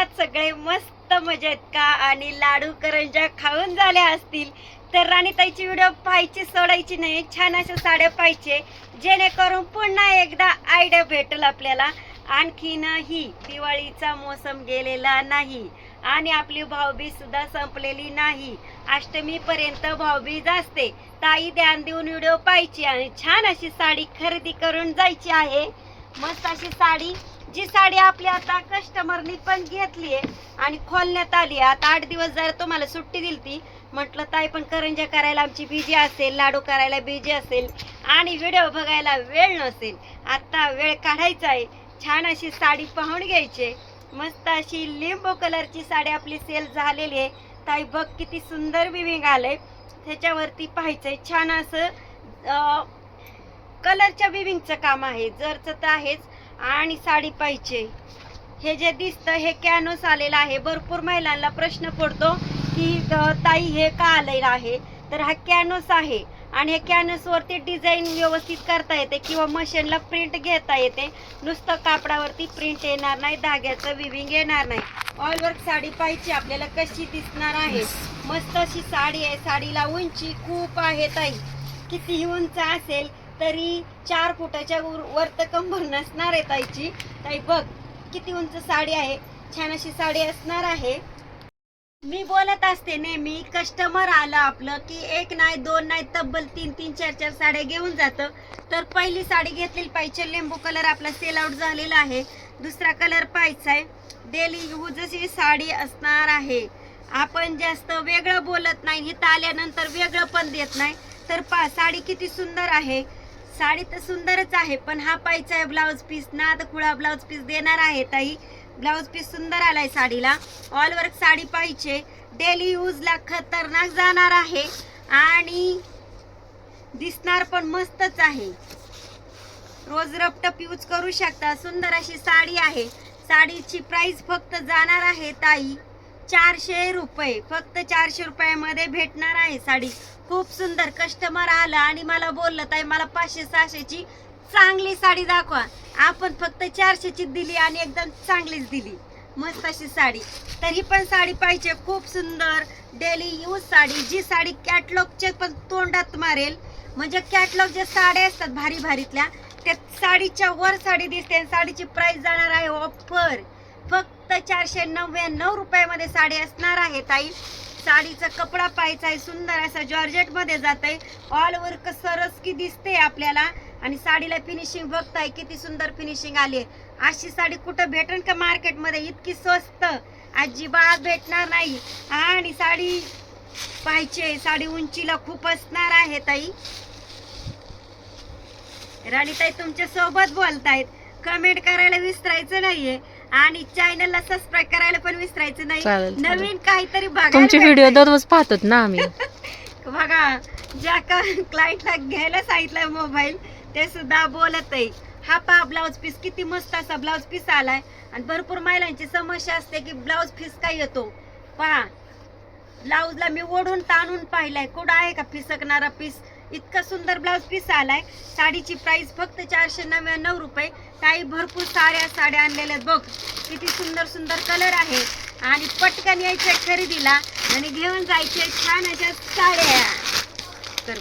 आहात सगळे मस्त मजेत का? आणि लाडू करंजा खाऊन झाल्या असतील. तर राणीताईची व्हिडिओ पाहायची सोडायची नाही. छान अशा साड्या पाहिजे जेणेकरून पुन्हा एकदा आयडिया भेटेल आपल्याला. आणखीन ही दिवाळीचा मोसम गेलेला नाही. आणि आपली भाऊबीज सुद्धा संपलेली नाही. अष्टमी पर्यंत भाऊबीज असते. ताई ध्यान देऊन व्हिडिओ पाहायची आणि छान अशी साडी खरेदी करून जायची आहे. मस्त अशी साडी जी साडी आपली आता कस्टमरनी पण घेतली आहे आणि खोलण्यात आली आहे. आता आठ दिवस जर तुम्हाला सुट्टी दिली ती म्हटलं ताई पण करंजा करायला आमची बिजी असेल लाडू करायला बिजी असेल आणि व्हिडिओ बघायला वेळ नसेल आता वेळ काढायचा आहे. छान अशी साडी पाहून घ्यायची मस्त अशी लिंबू कलरची साडी आपली सेल झालेली आहे. ताई बघ किती सुंदर विविंग आलंय. त्याच्यावरती पाहायचंय छान असं कलरच्या विविंगचं काम आहे. जरचं तर आहेच. आणि साडी पाहिजे. हे जे दिसतं हे कॅनोस आलेलं आहे. भरपूर महिलांना प्रश्न पडतो की ताई हे का आलेलं आहे? तर हा कॅनोस आहे. आणि हे कॅनोस वरती डिझाईन व्यवस्थित करता येते किंवा मशीनला प्रिंट घेता येते. नुसतं कापडावरती प्रिंट येणार नाही धाग्याचं विविंग येणार नाही. ऑल वर्क साडी पाहिजे आपल्याला कशी दिसणार आहे? मस्त अशी साडी आहे. साडीला उंची खूप आहे ताई. कितीही उंच असेल तरी चार फुटाच्या वर वर तर कंबर नसणार आहे ताईची. ताई बघ किती उंच साडी आहे. छान अशी साडी असणार आहे. मी बोलत असते नेहमी कस्टमर आलं आपलं की एक नाही दोन नाही तब्बल तीन तीन चार चार साड्या घेऊन जातं. तर पहिली साडी घेतलेली पाहिजे. लिंबू कलर आपला सेल आउट झालेला आहे. दुसरा कलर पाहायचा आहे. डेली यूजची साडी असणार आहे. आपण जास्त वेगळं बोलत नाही. इथं आल्यानंतर वेगळं पण देत नाही. तर पा साडी किती सुंदर आहे. साडी तर सुंदरच आहे पण हा पाहिजे आहे ब्लाऊज पीस. ना तर कुळा ब्लाऊज पीस देणार आहे ताई. ब्लाऊज पीस सुंदर आलाय साडीला. ऑल वर्क साडी पाहिजे. डेली यूजला खतरनाक जाणार आहे. आणि दिसणार पण मस्तच आहे. रोज रपटप यूज करू शकता. सुंदर अशी साडी आहे. साडीची प्राइस फक्त जाणार आहे ताई. चारशे रुपये फक्त चारशे रुपयामध्ये भेटणार आहे साडी. खूप सुंदर कस्टमर आलं आणि मला बोललं ताई मला पाचशे सहाशेची चांगली साडी दाखवा. आपण फक्त चारशेची दिली आणि एकदम चांगलीच दिली. मस्त अशी साडी. तर ही पण साडी पाहिजे. खूप सुंदर डेली यूज साडी. जी साडी कॅटलॉगचे पण तोंडात मारेल. म्हणजे कॅटलॉग जे साड्या असतात भारी भारीतल्या त्या साडीच्या वर साडी दिसते आणि साडीची प्राइस जाणार आहे ऑफर फक्त चारशे नव्याण्णव रुपयामध्ये साडी असणार आहे ताई. साडीचा कपडा पाहायचा आहे सुंदर असा जॉर्जेटमध्ये जात आहे ऑल वर्क सरस की दिसते आपल्याला. आणि साडीला फिनिशिंग बघताय किती सुंदर फिनिशिंग आली आहे अशी साडी कुठं भेटेल का मार्केटमध्ये इतकी स्वस्त. अजिबात भेटणार नाही. आणि साडी पाहिजे साडी उंचीला खूप असणार आहे ताई. राणीताई तुमच्यासोबत बोलतायत. कमेंट करायला विसरायचं नाहीये. आणि चॅनलला सबस्क्राईब करायला पण विसरायचं नाही. चालेल, चालेल. नवीन काहीतरी बघायला तुमचे व्हिडिओ भेटतंय. दररोज पाहतात ना आम्ही. बघा ज्या का क्लायंटला घ्यायला सांगितलंय मोबाईल ते सुद्धा बोलत आहे हा पहा ब्लाऊज पीस किती मस्त असा ब्लाऊज पीस आलाय. आणि भरपूर महिलांची समस्या असते की ब्लाऊज पीस काय येतो? पहा ब्लाऊजला मी ओढून ताणून पाहिलाय. कुठं आहे का फिसकणारा पीस इतका सुंदर ब्लाऊज पीस आलाय. साडीची प्राइस फक्त चारशे नव्याण्णव रुपये. काही भरपूर साऱ्या साड्या आणलेल्या बघ किती सुंदर सुंदर कलर आहे. आणि पटकन यायच्या खरेदीला आणि घेऊन जायचे छान अशा साड्या. तर